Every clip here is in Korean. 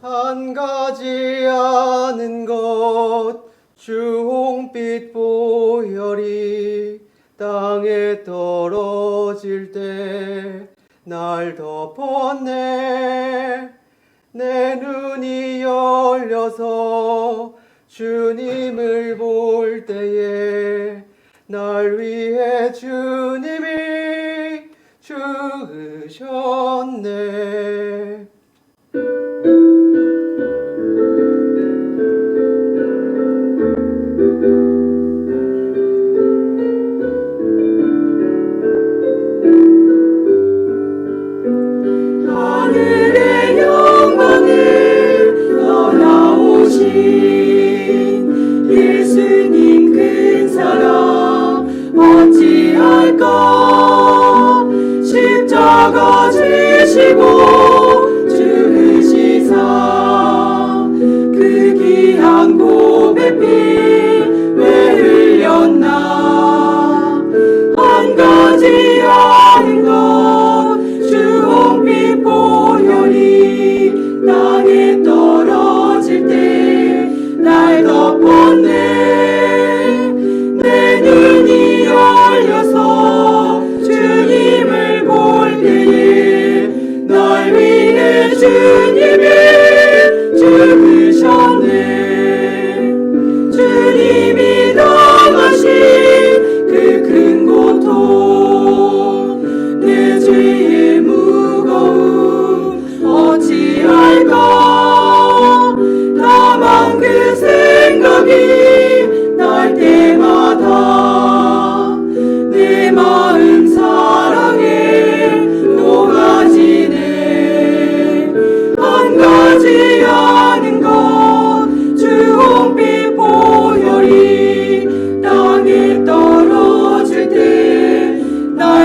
한 가지 아는 것 주홍빛 보혈이 땅에 떨어질 때 날 덮었네. 내 눈이 열려서 주님을 볼 때에 날 위해 주님이 죽으셨네 어찌할까 십자가 지시고 위해 주님이 죽으셨네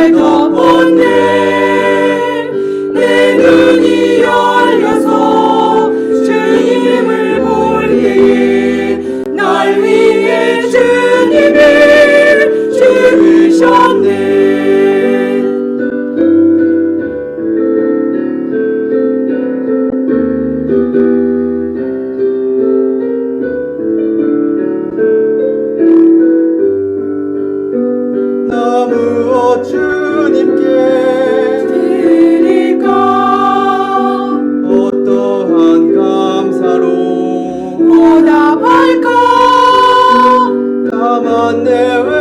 땅 보다 멀고 남았네